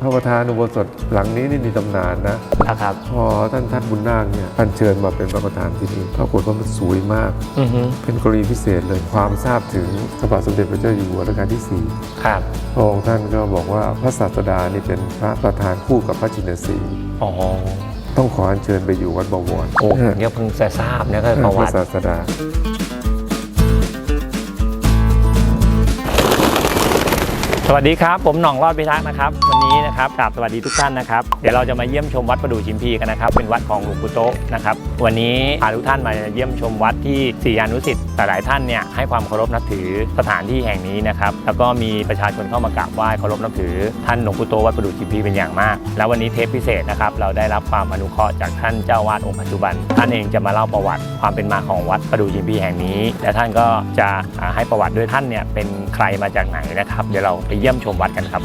พระประธานอุโบสถหลังนี้นี่มีตำนานนะ นะครับ พอท่านท่านบุญนาคเนี่ยอัญเชิญมาเป็นพระประธานที่นี่ปรากฏว่ามันสวยมาก อือฮึเป็นกรณีพิเศษเลยความทราบถึงพระบาทสมเด็จพระเจ้าอยู่หัวรัชกาลที่ครับ4พระองค์ท่านก็บอกว่าพระศาสดานี่เป็นพระประธานคู่กับพระจินสีห์อ๋อ ต้องขออัญเชิญไปอยู่วัดบวรโอ้เนี่ยเพิ่งจะทราบนะก็เออประพวัระติ ศาสดา สวัสดีครับ ผมหน่องรอดพิทักษ์นะครับ วันนี้นะครับกราบสวัสดีทุกท่านนะครับ เดี๋ยวเราจะมาเยี่ยมชมวัดประดู่ชิมพีกันนะครับ เป็นวัดของหลวงปู่โตะนะครับ วันนี้พาทุกท่านมาเยี่ยมชมวัดที่ศิษยานุสิษย์หลายท่านเนี่ยให้ความเคารพนับถือสถานที่แห่งนี้นะครับ แล้วก็มีประชาชนเข้ามากราบไหว้เคารพนับถือท่านหลวงปู่โตะวัดประดู่ชิมพีเป็นอย่างมาก แล้ววันนี้เทปพิเศษนะครับเราได้รับความอนุเคราะห์จากท่านเจ้าวาดองค์ปัจจุบัน ท่านเองจะมาเล่าประวัติความเป็นมาของวัดประดู่ชิมพีแห่งนี้ และท่านก็จะให้ประวัติด้วยท่านเนี่ยเป็นใครมาจากไหนนะครับ เดี๋ยวเราไปเยี่ยมชมวัดกันครับ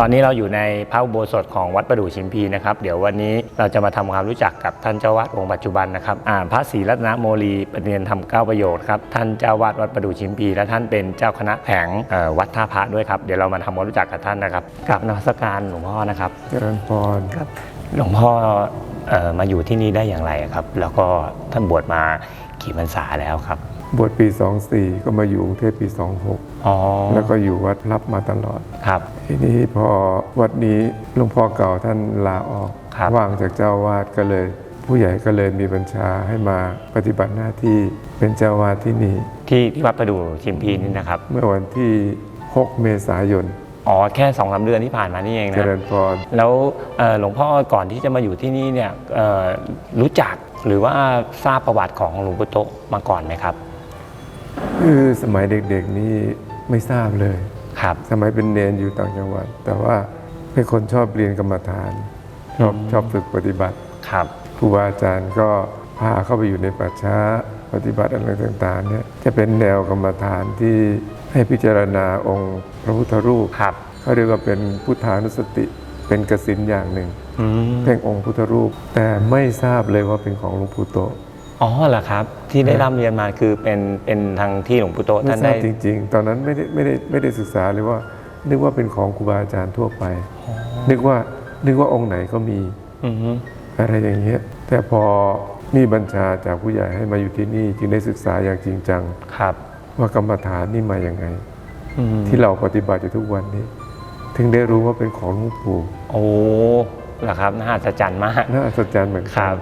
ตอนนี้เราอยู่ในพระอุโบสถของวัดประดู่ชิมพีนะครับ เดี๋ยววันนี้เราจะมาทำความรู้จักกับท่านเจ้าวาดองค์ปัจจุบันนะครับอ่าพระศรีรัตนโมลีปฏิเนียนธรรมเก้าประโยชน์ครับท่านเจ้าวาดวัดประดู่ชิมพี และท่านเป็นเจ้าคณะแผงเอ่อวัดท่าพระด้วยครับเดี๋ยวเรามาทำความรู้จักกับท่านนะครับกับนมัสการหลวงพ่อนะครับเจริญพรครับหลวงพ่อเอ่อมาอยู่ที่นี่ได้อย่างไรครับ แล้วก็ท่านบวชมากี่พรรษาแล้วครับ บวชปี 24 ก็มาอยู่กรุงเทพปี 26อ๋อ แล้วก็อยู่วัดรับมาตลอดครับทีนี้พอวัดนี้หลวงพ่อเก่าท่านลาออกครับว่างจากเจ้าวาดก็เลย ผู้ใหญ่ก็เลยมีบัญชาให้มาปฏิบัติหน้าที่เป็นเจ้าวาดที่นี่ที่ที่วัดประดู่ชิมพีนี่นะครับ เมื่อวันที่ 6 เมษายนอ๋อแค่สองสามเดือนที่ผ่านมานี่เองเจนะริญพรแล้วเอ่อหลวงพ่อก่อนที่จะมาอยู่ที่นี่เนี่ยเอ่อรู้จักหรือว่าทราบประวัติของหลวงปู่โตะมาก่อนไหมครับคือสมัยเด็กๆนี่ ไม่ทราบเลยครับสมัยเป็นเนนอยู่ต่างจังหวัด แต่ว่าเป็นคนชอบเรียนกรรมฐาน ชอบชอบฝึกปฏิบัติครับครูบาอาจารย์ก็พาเข้าไปอยู่ในป่าช้าปฏิบัติอะไรต่างๆเนี่ยจะเป็นแนวกรรมฐานที่ให้พิจารณาองค์พระพุทธรูปครับเขาเรียกว่าเป็นพุทธานุสติเป็นกสินอย่างหนึ่งอืมเพ่งองค์พุทธรูป แต่ไม่ทราบเลยว่าเป็นของหลวงปู่โตะ อ๋อเหรอครับ ที่ได้ร่ำเรียนมาคือเป็นเป็นทางที่หลวงปู่โตะไม่ท่านทราได้บจริง ๆ ตอนนั้นไม่ได้ไม่ได้ไม่ได้ศึกษาเลยว่า นึกว่าเป็นของครูบาอาจารย์ทั่วไป นึกว่านึกว่าองค์ไหนก็มีอือฮึอะไรอย่างเงี้ยแต่พอมีบัญชาจากผู้ใหญ่ให้มาอยู่ที่นี่จึงได้ศึกษาอย่างจริงจัง ครับว่ากรรมฐานนี่มาอย่างไง อืมที่เราปฏิบัติอยู่ทุกวันนี้ ถึงได้รู้ว่าเป็นของหลวงปู่โอ้เหรอครับน่าอัศจรรย์มากน่าอัศจรรย์เหมือนคกัรับ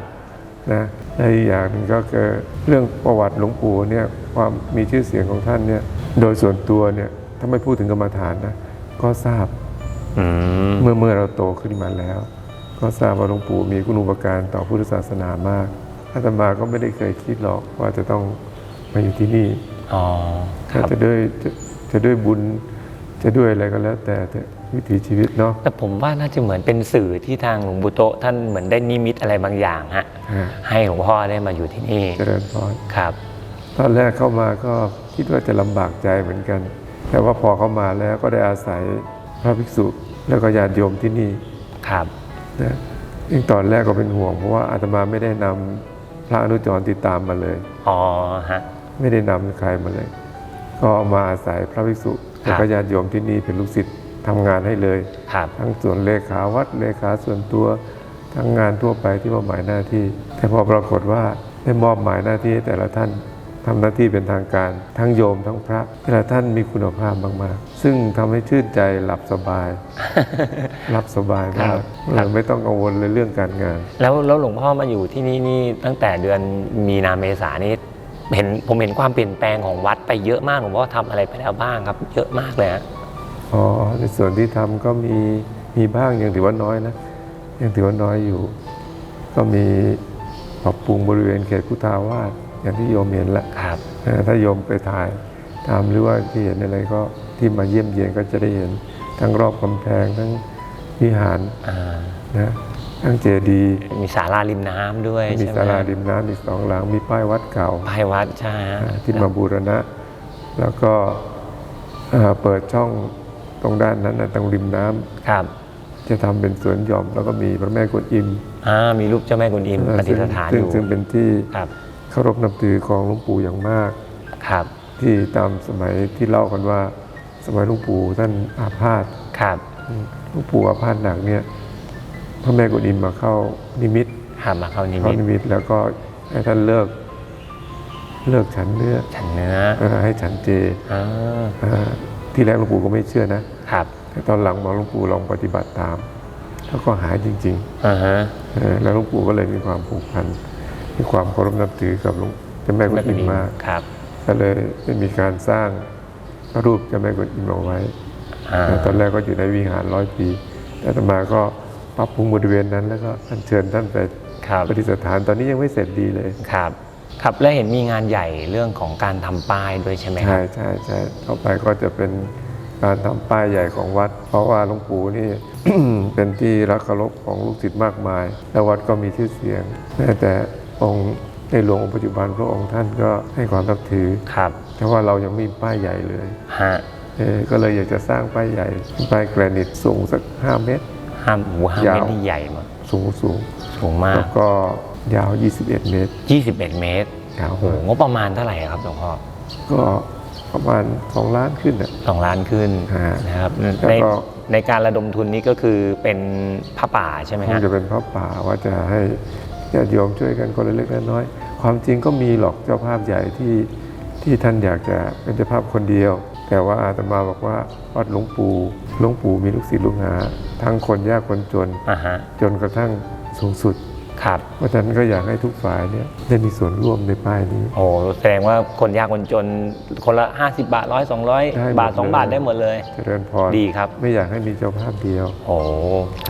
นะและอีกอย่างหนึ่งก็คือเรื่องประวัติหลวงปู่เนี่ยความมีชื่อเสียงของท่านเนี่ยโดยส่วนตัวเนี่ยถ้าไม่พูดถึงกรรมฐานนะก็ทราบอืมเมื่อเมื่อเราโตขึ้นมาแล้ว ก็ทราบว่าหลวงปู่มีคุณูปการต่อพุทธศาสนามากอาตมาก็ไม่ได้เคยคิดหรอกว่าจะต้องมาอยู่ที่นี่อ๋อคถ้ารับจะด้วยจะจะด้วยบุญจะด้วยอะไรก็แล้วแต่แต่ วิถีชีวิตเนาะ แต่ผมว่าน่าจะเหมือนเป็นสื่อที่ทางหลวงปู่โตะท่านเหมือนได้นิมิตอะไรบางอย่างฮะฮะ ให้หลวงพ่อได้มาอยู่ที่นี่เจริญพร ครับ ตอนแรกเข้ามาก็คิดว่าจะลำบากใจเหมือนกัน แต่ว่าพอเข้ามาแล้วก็ได้อาศัยพระภิกษุแล้วก็ญาติโยมที่นี่ครับ นะยิ่งตอนแรกก็เป็นห่วงเพราะว่าอาตมาไม่ได้นำพระอนุจรติดตามมาเลย อ๋อฮะ ไม่ได้นำใครมาเลย ก็มาอาศัยพระภิกษุครับแล้วก็ญาติโยมที่นี่เป็นลูกศิษย์ ทำงานให้เลยครับทั้งส่วนเลขาวัดเลขาส่วนตัว ทั้งงานทั่วไปที่มอบหมายหน้าที่ แต่พอปรากฏว่าได้มอบหมายหน้าที่ให้แต่ละท่านทำหน้าที่เป็นทางการ ทั้งโยมทั้งพระแต่ละท่านมีคุณภาพมากๆ ซึ่งทำให้ชื่นใจหลับสบายหลับสบายครัมากบเราไม่ต้องกังวลเลยเรื่องการงาน แล้วแล้วหลวงพ่อมาอยู่ที่นี่นี่ตั้งแต่เดือนมีนาเมษานี่เห็นผมเห็นความเปลี่ยนแปลงของวัดไปเยอะมากหลวงพ่อทำอะไรไปแล้วบ้างครับ เยอะมากเลยฮะ อ๋อในส่วนที่ทำก็มีมีบ้างยังถือว่าน้อยนะยังถือว่าน้อยอยู่ ก็มีปรับปรุงบริเวณเขตพุทธาวาสอย่างที่โยมเห็นละครับเอ่อถ้าโยมไปถ่ายตามหรือว่าที่เห็นอะไรก็ที่มาเยี่ยมเยียนก็จะได้เห็น ทั้งรอบกำแพงทั้งวิหารอ่านะทั้งเจดีย์มีศาลาริมน้ำด้วยมีใช่ไหมศาลาริมน้ำมีสองหลังมีป้ายวัดเก่าภายวัดใช่ฮะอ่าที่มาบูรณะ แล้วก็เอ่อเปิดช่องต รงด้านนั้นนะตรงริมน้ำครับ จะทำเป็นสวนหย่อมแล้วก็มีพระแม่กวนอิมอ่ามีรูปเจ้าแม่กุนอิมประดิษฐานอซึ่งยู่ซึ่งเป็นที่ครับเคารพนับถือของหลวงปู่อย่างมากครับ ที่ตามสมัยที่เล่ากันว่า สมัยหลวงปู่ท่านอาพาธครับหลวงปู่อาพาธหนักเนี่ยพระแม่กวนอิมมาเข้านิมิตหามาเข้านิเข้ามิตนิมิตแล้วก็ให้ท่านเลิกเลิกฉันเนื้อ ฉันเนื้อเออให้ฉันเจอ่าอ่าที่แรกหลวงปู่ก็ไม่เชื่อนะ ครับแต่ตอนหลังมาหลวงปู่ลองปฏิบัติตาม แล้วก็หายจริงอ่าฮะๆเออแล้วหลวงปู่ก็เลยมีความผูกพันมีความเคารพนับถือกับหลวงเจ้าแม่กวนอิมมากครับ ก็เลยได้มีการสร้างพระรูปเจ้าแม่กวนอิมเอาไว้อ่าแต่ตอนแรกก็อยู่ในวิหารร้อยปีแต่ต่อมาก็ปรับปรุงบริเวณนั้น แล้วก็อัญเชิญท่านไปครับประดิษฐานตอนนี้ยังไม่เสร็จดีเลยครับ ครับแล้วเห็นมีงานใหญ่เรื่องของการทำป้ายด้วยใช่ไหมคใช่รับใช่ใช่ต่อไปก็จะเป็น การทำป้ายใหญ่ของวัด เพราะว่าหลวงปู่นี่เป็นที่รักเคารพของลูกศิษย์มากมาย และวัดก็มีชื่อเสียงแม้แต่องค์ในหลวงองค์ปัจจุบันพระองค์ท่านก็ให้ความนับถือครับแต่ว่าเรายังไม่มีป้ายใหญ่เลยฮะเออก็เลยอยากจะสร้างป้ายใหญ่ป้ายแกรนิตสูงสัก 5 เมตรห้ามหูห้ามยาวเมตรนี่ใหญ่มากสูงสูงสูงมาแล้กวก็ยาว 21 เมตร 21 เมตรยาวโอ้โหงบประมาณเท่าไหร่ครับหลวงพ่อก็ ประมาณ 2 ล้านขึ้นอะ สองล้านขึ้นฮะนะครับแล้วในก็ในการระดมทุนนี้ก็คือเป็นผ้าป่าใช่ไหมคงฮะจะเป็นพระป่าว่าจะให้ญาติโยมช่วยกันคนละเล็กละน้อย ความจริงก็มีหรอกเจ้าภาพใหญ่ที่ที่ท่านอยากจะเป็นเจ้าภาพคนเดียว แต่ว่าอาตมาบอกว่าวัดหลวงปู่หลวงปู่มีลูกศิษย์ลูกหา ทั้งคนยากคนจน อ่าฮะจนกระทั่งสูงสุด ครับเพราะฉะนั้นก็อยากให้ทุกฝ่ายเนี่ยได้มีส่วนร่วมในป้ายนี้ โอ้โหแสดงว่าคนยากคนจนคนละ 50 บาทร้อยสองร้อยได้หมดบาท2บาทเลยได้หมดเลย เจริญพรดีครับ ไม่อยากให้มีเจ้าภาพเดียวโอ้โห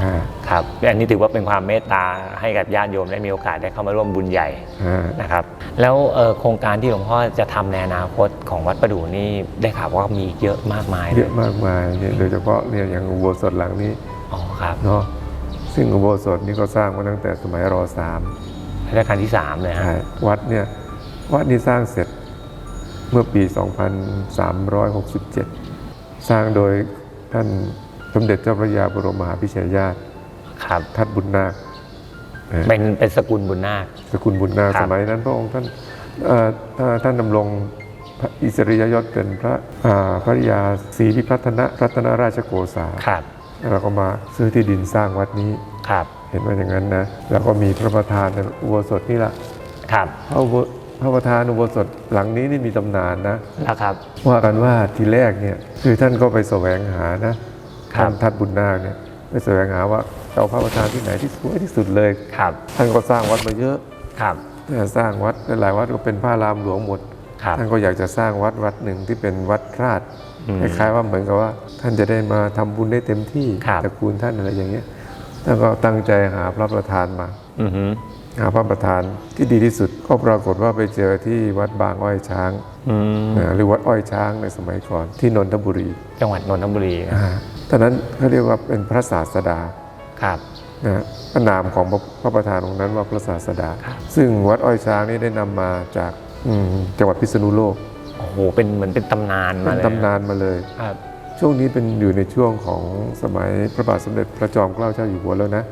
อ่าครับอันนี้ถือว่าเป็นความเมตตาให้กับญาติโยมได้มีโอกาสได้เข้ามาร่วมบุญใหญ่อ่า นะครับ แล้วเอ่อโครงการที่หลวงพ่อจะทำในอนาคตของวัดประดู่นี่ได้ข่าวว่ามีเยอะมากมายเลเยยอะมากมายเนี่ยโดยเฉพาะเนี่ยอย่างอุโบสถหลังนี้อ๋อครับ เนาะ ซึ่งอุโบสถนี้ก็สร้างมาตั้งแต่สมัยรสามรัชกาลที่3เลยฮะใช่วัดเนี่ยวัดนี้สร้างเสร็จเมื่อปี 2367 สร้างโดยท่านสมเด็จเจ้าพระยาบรมมหาพิชัยญาติครับทัดบุญนาคเอ่อเป็นเป็นสกุลบุญนาค สกุลบุญนาคครับสมัยนั้นพระองค์ท่านเอ่อท่านท่านดำรงพระอิสริยยศเป็นพระอ่าพระยาศรีพิพัฒนรัตนราชโกษาครับ แล้วก็มาซื้อที่ดินสร้างวัดนี้ครับ เห็นว่าอย่างนั้นนะแล้วก็มีพระประธานในอุโบสถนี่แหละครับพระอุโบพระประธานอุโบสถหลังนี้นี่มีตำนานนะแล้วครับ ว่ากันว่าทีแรกเนี่ยคือท่านก็ไปแสวงหานะครับท่านทัดบุญนาคเนี่ยไปแสวงหาว่าจะเอาพระประธานที่ไหนที่สวยที่สุดเลยครับ ท่านก็สร้างวัดมาเยอะครับแต่สร้างวัดหลายๆวัดก็เป็นพระรามหลวงหมดครับท่านก็อยากจะสร้างวัดวัดหนึ่งที่เป็นวัดราชอืม คล้ายๆว่าเหมือนกับว่า ท่านจะได้มาทำบุญได้เต็มที่ครับตระกูลท่านอะไรอย่างเงี้ยท่านก็ตั้งใจหาพระประธานมาอือฮึหาพระประธานที่ดีที่สุดก็ปรากฏว่าไปเจอที่วัดบางอ้อยช้างอืมนะหรือวัดอ้อยช้างในสมัยก่อนที่นนทบุรี จังหวัดนนทบุรีอ่าตอนนั้นเขาเรียกว่าเป็นพระศาสดาครับนะพระนามของพระพระประธานองค์นั้นว่าพระศาสดาครับซึ่งวัดอ้อยช้างนี่ได้นำมาจากอืมจังหวัดพิษณุโลก โอ้โหเป็นเหมือนเป็นตำนานมาเป็นเลยตำนานมาเลย ครับ ช่วงนี้เป็นอยู่ในช่วงของสมัยพระบาทสมเด็จพระจอมเกล้าเจ้าอยู่หัวแล้วนะ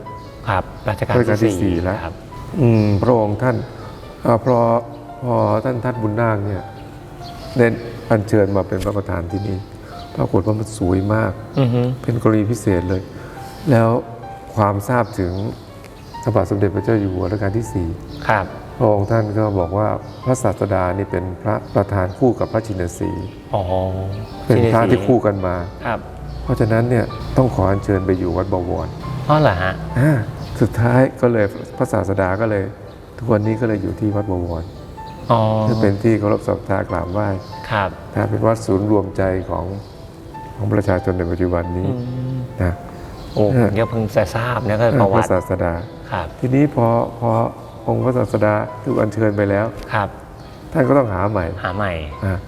ครับรัชกาลรัชกาลที่ที่สี่สี่แล้ว ครับ อืมพระองค์ท่านอาพอพอท่านทัดบุญนาคเนี่ยได้อัญเชิญมาเป็นพระประธานที่นี่ปรากฏว่ามันสวยมาก อือฮึเป็นกรณีพิเศษเลย แล้วความทราบถึงพระบาทสมเด็จพระเจ้าอยู่หัวรัชกาลที่สี่ ครับ พระองค์ท่านก็บอกว่าพระศาสดานี่เป็นพระประธานคู่กับพระชินสีห์อ๋อเป็นพระที่คู่กันมาครับ เพราะฉะนั้นเนี่ยต้องขออัญเชิญไปอยู่วัดบวรอ๋อเหรอฮะอ่าสุดท้ายก็เลยพระศาสดาก็เลย ทุกวันนี้ก็เลยอยู่ที่วัดบวรอ๋อซึ่งเป็นที่เคารพศรัทธากราบไหว้ครับนะเป็นวัดศูนย์รวมใจของของประชาชนในปัจจุบันนี้อืมนะโอ้ผมก็เพิ่งจะทราบนะก็ประพวัระติศาสดาครับทีนี้พอพอ องค์พระศาสดาถูกอัญเชิญไปแล้ว ครับ ท่านก็ต้องหาใหม่หาใหม่อะ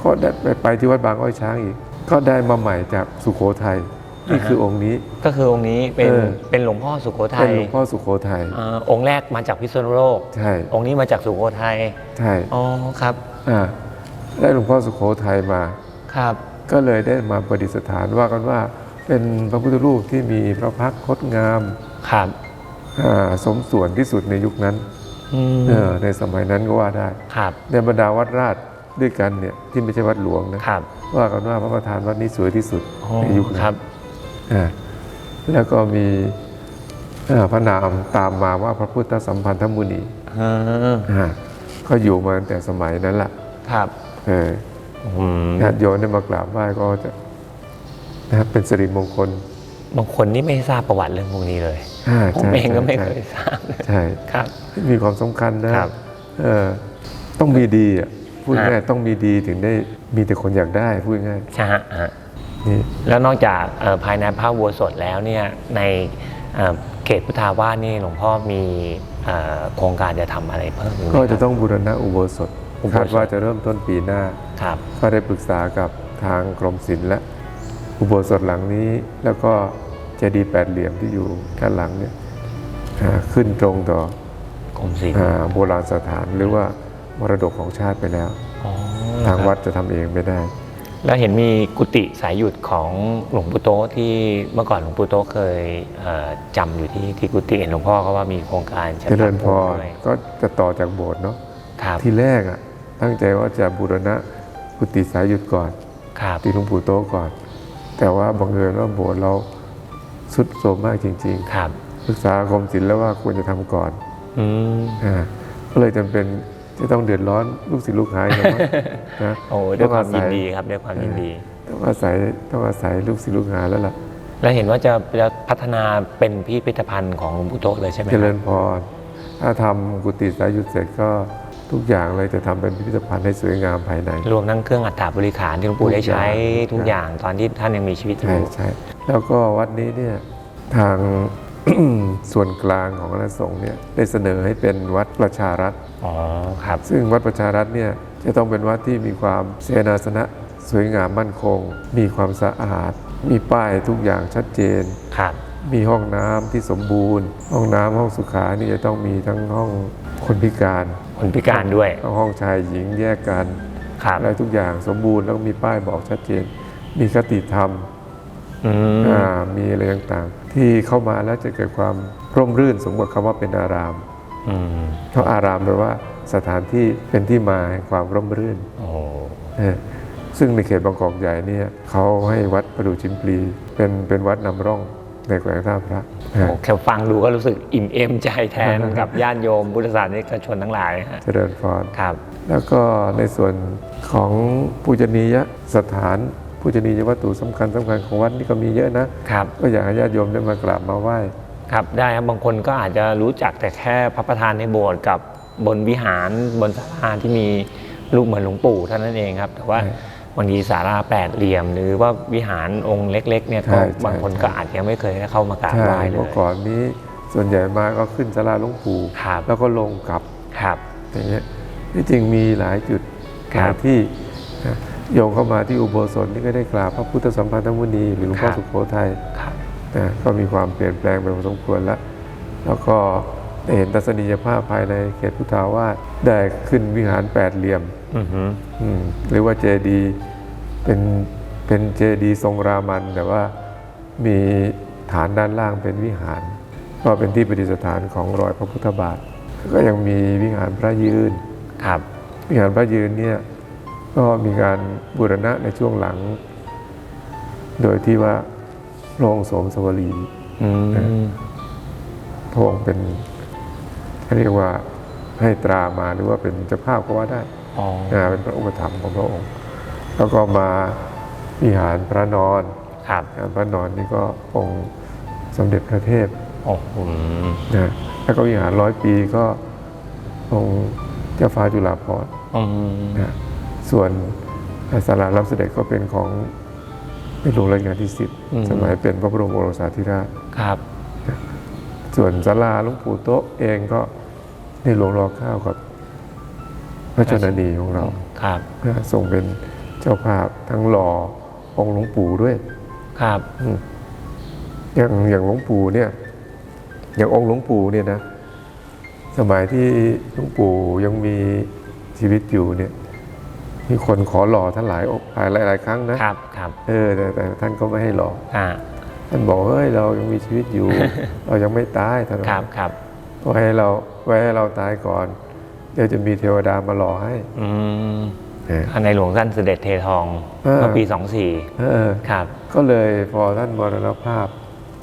ก็ได้ไปไปที่วัดบางอ้อยช้างอีก ก็ได้มาใหม่จากสุโขทัยนี่อ่าฮะคือองค์นี้ ก็คือองค์นี้เป็นเออ เป็นหลวงพ่อสุโขทัเป็นยหลวงพ่อสุโขทัย เอ่อองค์แรกมาจากพิษณุโลก ใช่ องค์นี้มาจากสุโขทัยใช่อ๋อครับอ่าได้หลวงพ่อสุโขทัยมา ครับ ก็เลยได้มาประดิษฐานว่ากันว่าเป็นพระพุทธรูปที่มีพระพักตร์งดงาม ครับอ่า สมส่วนที่สุดในยุคนั้นอืมเออในสมัยนั้นก็ว่าได้ครับในบรรดาวัดราชด้วยกันเนี่ยที่ไม่ใช่วัดหลวงนะครับว่ากันว่าพระประธานวัดนี้สวยที่สุดอ๋อในยุคนั้นครับอ่าแล้วก็มีอ่าพระนามตามมาว่าพระพุทธสัมพันธมุนีอ่าอ่าก็อยู่มาตั้งแต่สมัยนั้นแหละครับเอออืมญาติโยมได้มากราบไหว้ก็จะนะครับเป็นสิริมงคล บางคนนี่ไม่ทราบประวัติเรื่องพวกนี้เลยอ่าผมใช่เองก็ไม่ใช่เคยทราบเลยใช่ครับ มีความสำคัญนะครับเออต้องมีดีอะพูดฮะง่ายๆต้องมีดีถึงได้มีแต่คนอยากได้พูดง่ายใช่ฮะฮะนี่แล้วนอกจากเอ่อภายในพระอุโบสถแล้วเนี่ยในเอ่อเขตพุทธาวาสนี่หลวงพ่อมีเอ่อโครงการจะทำอะไรเพิ่มอีไหมก็จะครับต้องบูรณะอุโบสถอุโบสถคาดว่าจะเริ่มต้นปีหน้าครับก็ได้ปรึกษากับทางกรมศิลป์และ อุโบสถหลังนี้แล้วก็เจดีย์แปดเหลี่ยมที่อยู่ด้านหลังเนี่ยอ่าขึ้นตรงต่อกรมศิลป์อ่าโบราณสถานหรือว่ามรดกของชาติไปแล้วอ๋อทางวัดจะทำเองไม่ได้ แล้วเห็นมีกุฏิสายหยุดของหลวงปู่โตะที่เมื่อก่อนหลวงปู่โตะเคยเอ่อจำอยู่ที่ที่กุฏิเห็นหลวงพ่อเขาว่ามีโครงการจะเจริญพทำรด้วยก็จะต่อจากโบสถ์เนาะครับทีแรกอะตั้งใจว่าจะบูรณะกุฏิสายหยุดก่อนครับตีหลวงปู่โตะก่อน แต่ว่าบังเอิญว่าโบสถ์เราสุดโทรมมากจริงครับๆปรึกษากรมศิลป์แล้วว่าควรจะทำก่อนอืมอ่าก็เลยจำเป็นจะต้องเดือดร้อนลูกศิษย์ลูกหาอย่างนั้นนะโอ้ด้วยความต้ยิองนอาศัดีครับด้วยความยินดี ต้องอาศัยต้องอาศัยลูกศิษย์ลูกหาแล้วล่ะแล้วเห็นว่าจะจะพัฒนาเป็นพิพิธภัณฑ์ของหลวงปู่โตะเลยใช่ไหมคเจรับริญพรถ้าทำกุฏิสายหยุดเสร็จก็ ทุกอย่างเลยจะทำเป็นพิพิธภัณฑ์ให้สวยงามภายใน รวมทั้งเครื่องอัฐบริขารที่หลวงปู่ได้ใช้ทุทุกกออย่างย่างตอนที่ท่านยังมีชีวิตอใช่ยู่ใช่แล้วก็วัดนี้เนี่ยทางส่วนกลางของคณะสงฆ์เนี่ยได้เสนอให้เป็นวัดประชารัฐอ๋อครับซึ่งวัดประชารัฐเนี่ยจะต้องเป็นวัดที่มีความเสนาสนะสวยงามมั่นคง มีความสะอาด มีป้ายทุกอย่างชัดเจนครับมีห้องน้ำที่สมบูรณ์ ห้องน้ำห้องสุขานี่จะต้องมีทั้งห้อง คนพิการคนพิการด้วย ห้องชายหญิงแยกกันครับอะไรทุกอย่างสมบูรณ์แล้วก็มีป้ายบอกชัดเจน มีคติธรรมอืมอ่ามีอะไรต่างๆ ที่เข้ามาแล้วจะเกิดความร่มรื่นสมกับคำว่าเป็นอารามอืมเพราะอารามแปลว่าสถานที่เป็นที่มาแห่งความร่มรื่นโอ้เออซึ่งในเขตบางกอกใหญ่เนี่ยเขาให้วัดประดู่ชิมพลีเป็นเป็นวัดนำร่อง ในแขวงท่าพระเออโหแค่ฟังดูก็รู้สึกอิ่มเอมใจแทนกับญาติโยมพุทธศาสนิกชนทั้งหลายฮะเจริญพรครับ แล้วก็ในส่วนของปูชนียสถานปูชนียวัตถุสำคัญสำคัญของวัดนี่ก็มีเยอะนะครับก็อยากให้ญาติโยมได้มากราบมาไหว้ครับได้ครับบางคนก็อาจจะรู้จักแต่แค่พระประธานในโบสถ์กับบนวิหารบนศาลาที่มีรูปเหมือนหลวงปู่เท่านั้นเองครับ แต่ว่าใช่ บางทีศาลาแปดเหลี่ยม หรือว่าวิหารองค์เล็กๆเนี่ยก็ใช่ใช่ บางคนก็อาจจะไม่เคยได้เข้ามากราบใช่ไหว้เลเมื่อยก่อนนี้ส่วนใหญ่มาก็ขึ้นศาลาหลวงปู่ครับแล้วก็ลงกลับครับ อย่างเงี้ยที่จริงมีหลายจุดคหรับลายที่นะโยมเข้ามาที่อุโบสถนี่ก็ได้กราบพระพุทธสัมพันธมุนีหรือหลวงพ่อครับ สุโขทัย ครับ นะก็มีความเปลี่ยนแปลงไปพอสมควรแล้ว แล้วก็ได้ เห็นทัศนียภาพภายในเขตพุทธาวาสได้ขึ้นวิหารแปดเหลี่ยมอือหืออืมหรือว่าเจดีย์เป็นเป็นเจดีย์ทรงรามันแต่ว่ามีฐานด้านล่างเป็นวิหาร ก็เป็นที่ประดิษฐานของรอยพระพุทธบาท ก็ยังมีวิหารพระยืนครับวิหารพระยืนเนี่ยก็มีการบูรณะในช่วงหลัง โดยที่ว่าพระองค์โสมสวรีอืมพระองค์เป็น เขาเรียกว่าให้ตรามาหรือว่าเป็นเจ้าภาพก็ว่าได้อ๋ออ่าเป็นพระอุปถัมภ์ของพระองค์ แล้วก็มาวิหารพระนอนครับวิหารพระนอนนี่ก็องค์สมเด็จพระเทพโอ้โหนะแล้วก็วิหารร้อยปีก็องค์เจ้าฟ้าจุฬาภรณ์อืมนะส่วนศาลารับเสด็จก็เป็นของในหลวงรัชกาลที่สิบสมัยเป็นพระบรมโอรสาธิราชครับ ส่วนศาลาหลวงปู่โต๊ะเองก็ ในหลวงรอเก้ากับพระชนนีของเราครับนะทรงเป็นเจ้าภาพทั้งหล่อองค์หลวงปู่ด้วย ครับอืมอย่างอย่างหลวงปู่เนี่ย อย่างองค์หลวงปู่เนี่ยนะสมัยที่หลวงปู่ยังมีชีวิตอยู่เนี่ยมีคนขอหล่อท่านหลายองค์หลายหลายหลายครั้งนะครับครับเออแต่แต่ท่านก็ไม่ให้หล่ออ่าท่านบอกเฮ้ยเรายังมีชีวิตอยู่ เรายังไม่ตายท่านครับครับไว้ให้เรา ไว้ให้เราตายก่อน เดี๋ยวจะมีเทวดามารอให้อืมเออในหลวงท่านเสด็จเททองเออเมื่อปี24เออครับ ก็เลยพอท่านมรณภาพ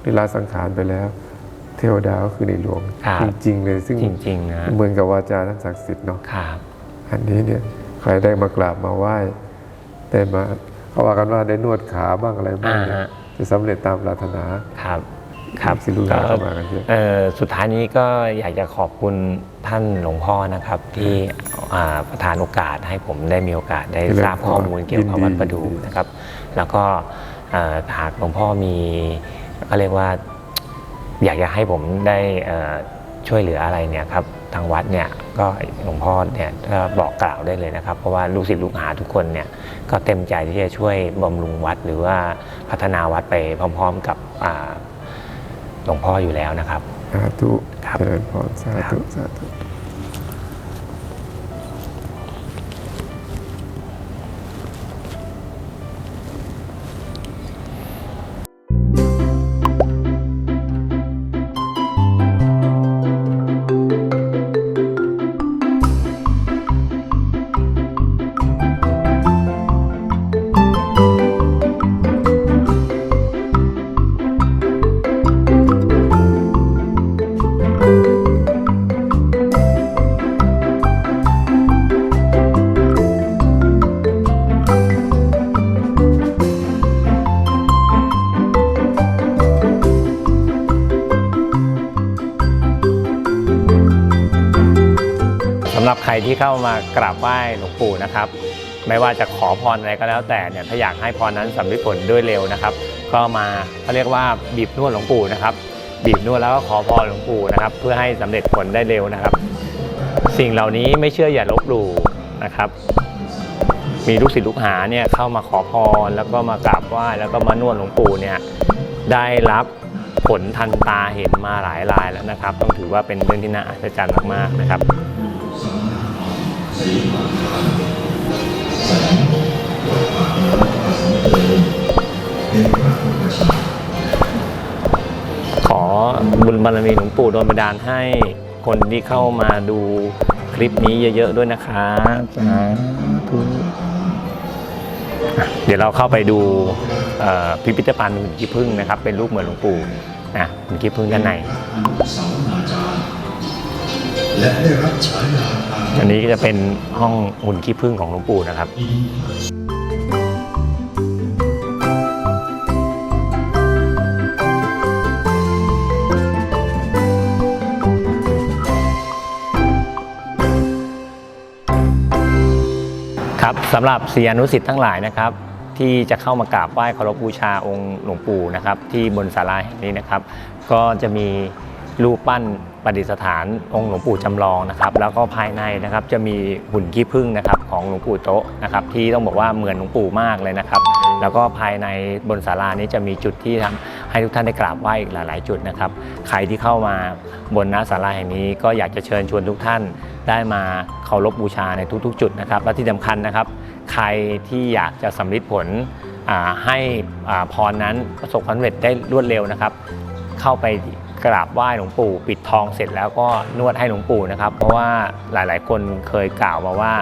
เวลาสังขารไปแล้ว เทวดาก็คือในหลวงครับจริง ๆ เลยซึ่งจริงๆนะเหมือนกับวาจาท่านศักดิ์สิทธิ์เนาะครับอันนี้เนี่ยใครได้มากราบมาไหว้ได้มาเขาว่ากันว่าได้นวดขาบ้างอะไรบ้างเนี่ยอ่าฮะจะสำเร็จตามปรารถนาครับ ครับสิลูกหลานเข้ามากันเยอะเอ่อสุดท้ายนี้ก็อยากจะขอบคุณท่านหลวงพ่อนะครับ ที่อ่าประทานโอกาสให้ผมได้มีโอกาสได้เจริญทราบข้อมูลเกี่ยวกับยินดีวัดประดูนะครับ แล้วก็เอ่อหากหลวงพ่อมีก็เรียกว่า อยากจะให้ผมได้เอ่อช่วยเหลืออะไรเนี่ยครับทางวัดเนี่ยก็หลวงพ่อเนี่ยก็บอกกล่าวได้เลยนะครับ เพราะว่าลูกศิษย์ลูกหาทุกคนเนี่ยก็เต็มใจที่จะช่วยบำรุงวัดหรือว่าพัฒนาวัดไปพร้อม ๆ กับอ่า หลวงพ่ออยู่แล้วนะครับ สาธุครับ เจริญพรสาธุสาธุ ที่เข้ามากราบไหว้หลวงปู่นะครับ ไม่ว่าจะขอพรอะไรก็แล้วแต่เนี่ยถ้าอยากให้พรนั้นสำเร็จผลด้วยเร็วนะครับ ก็มาเขาเรียกว่าบีบนวดหลวงปู่นะครับ บีบนวดแล้วก็ขอพรหลวงปู่นะครับ เพื่อให้สำเร็จผลได้เร็วนะครับ สิ่งเหล่านี้ไม่เชื่ออย่าลบหลู่นะครับ มีลูกศิษย์ลูกหาเนี่ยเข้ามาขอพรแล้วก็มากราบไหว้แล้วก็มานวดหลวงปู่เนี่ยได้รับผลทันตาเห็นมาหลายรายแล้วนะครับ ต้องถือว่าเป็นเรื่องที่น่าอัศจรรย์มากๆนะครับ ขอบุญบารมีหลวงปู่โดนบันดาลให้คนที่เข้ามาดูคลิปนี้เยอะๆด้วยนะครับสาธุอะเดี๋ยวเราเข้าไปดูพิพิธภัณฑ์หุ่นขี้ผึ้งนะครับ เป็นรูปเหมือนหลวงปู่นะหุ่นขี้ผึ้งด้านใน และได้รับฉายาอันนี้ก็จะเป็นห้องหุ่นขี้ผึ้งของหลวงปู่นะครับครับสำหรับเสียนุสิทธิ์ทั้งหลายนะครับ ที่จะเข้ามากราบไหว้เคารพบูชาองค์หลวงปู่นะครับ ที่บนศาลาแห่งนี้นะครับ ก็จะมีรูปปั้น ประดิษฐานองค์หลวงปู่จำลองนะครับ แล้วก็ภายในนะครับจะมีหุ่นขี้ผึ้งนะครับของหลวงปู่โตะนะครับ ที่ต้องบอกว่าเหมือนหลวงปู่มากเลยนะครับ แล้วก็ภายในบนศาลานี้จะมีจุดที่ทำให้ทุกท่านได้กราบไหว้อีกหลาย ๆ จุดนะครับ ใครที่เข้ามาบนน้าศาลาแห่งนี้ก็อยากจะเชิญชวนทุกท่านได้มาเคารพบูชาในทุก ๆ จุดนะครับ และที่สำคัญนะครับ ใครที่อยากจะสำลิดผลให้พรนั้นประสบความสำเร็จได้รวดเร็วนะครับ เข้าไป กราบไหว้หลวงปู่ ปิดทองเสร็จแล้วก็นวดให้หลวงปู่นะครับ เพราะว่าหลายๆ คนเคยกล่าวมาว่า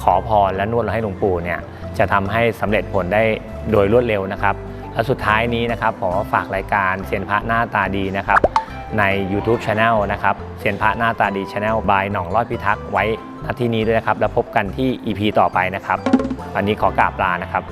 ขอพรและนวดให้หลวงปู่เนี่ยจะทำให้สำเร็จผลได้โดยรวดเร็วนะครับและสุดท้ายนี้นะครับผมฝากรายการเซียนพระหน้าตาดีนะครับใน YouTube Channel นะครับเซียนพระหน้าตาดี Channel บายหน่องรอดพิทักษ์ไว้ณที่นี้ด้วยนะครับ แล้วพบกันที่ EP ต่อไปนะครับ วันนี้ขอกราบลานะครับ